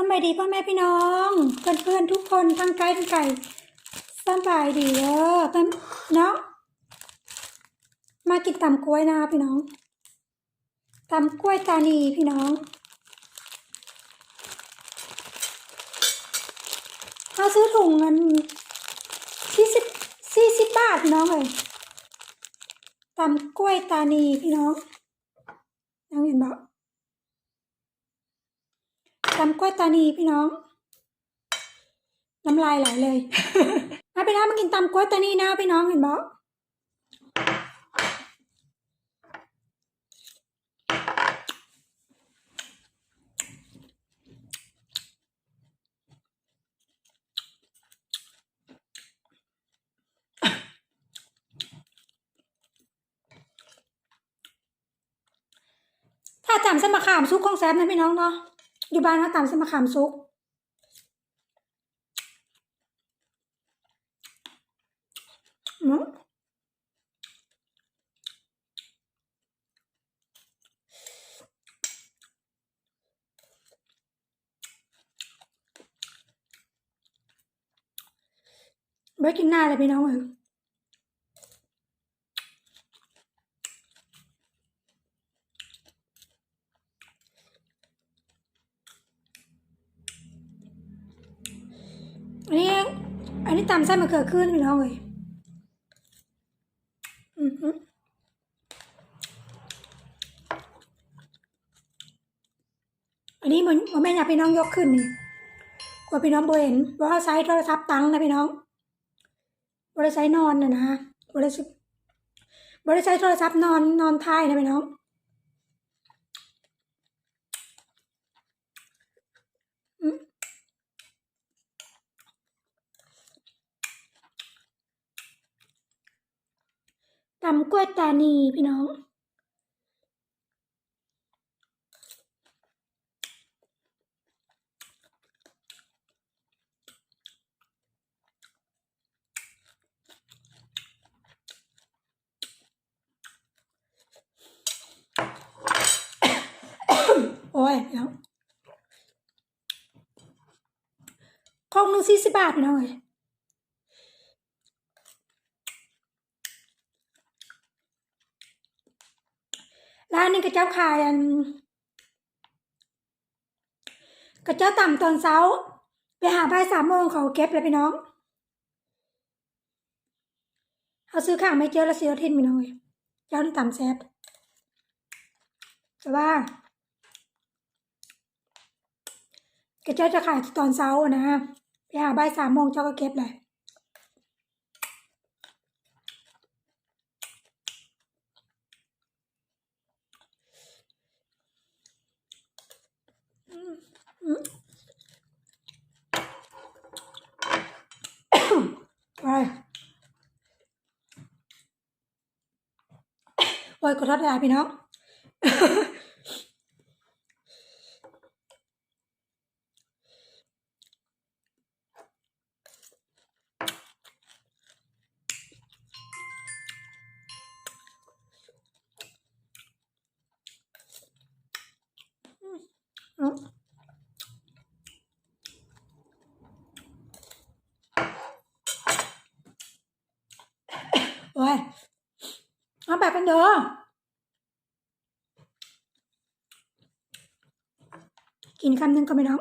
สบายดีพ่อแม่พี่น้อง เพื่อนเพื่อนทุกคนทั้งไกลทั้งไก่สบายดีเด้อเพื่อนเนาะมากินตำกล้วยนะพี่น้องตำกล้วยตานีพี่น้องถ้าซื้อถุงเงินสี่สิบสี่สิบบาทพี่น้องเลยตำกล้วยตานีพี่น้องน้องเห็นบอก ตำกล้วยตานีพี่น้องน้ำลายไหลเลยมาไปน้ามากินตำกล้วยตานีนะพี่น้องเห็นบ่ถ้าจำเส้นมะขามซุกของแซมนะพี่น้องเนาะ อยู่บ้านเขาตำเส้นมะขามซุกเนาะไม่กินหน้าเลยพี่น้องเออ อันนี้อันนี้ตำไส้มะเขือขึ้นพี่น้องเลยอือฮึอันนี้เหมือนว่าแม่อยากพี่น้องยกขึ้นนี่กลัวพี่น้องโบเห็นว่าเขาใช้โทรศัพท์ตังนะพี่น้องบริใช้นอนนะนะบริใช้บริใช้โทรศัพท์นอนนอนท้ายนะพี่น้อง ตำกล้วยตานีพี่น้อง โอ้ยพี่น้องของหนึ่งสี่สิบบาทพี่น้องเอ้ยร้า นนี้กระเจ้าขายอันกระเจ้าต่ำตอนเช้า ไปหาบ่ายสามโมงเขาเก็บเลยพี่น้องเขาซื้อข้างไม่เจอแล้วซื้อเอาทิ้งพี่น้องเอ้ยเจ้านี่ต่ำแซ่บแต่ว่าก็เจ้าจะขายตอนเช้านะไปหาบ่ายสามโมงเจ้าก็เก็บเลยอืมอืมไปโอ้ยกดทัดได้พี่น้อง โอ้ยเอาแบบกันเด้อกินคำหนึ่งก็ไม่น้อง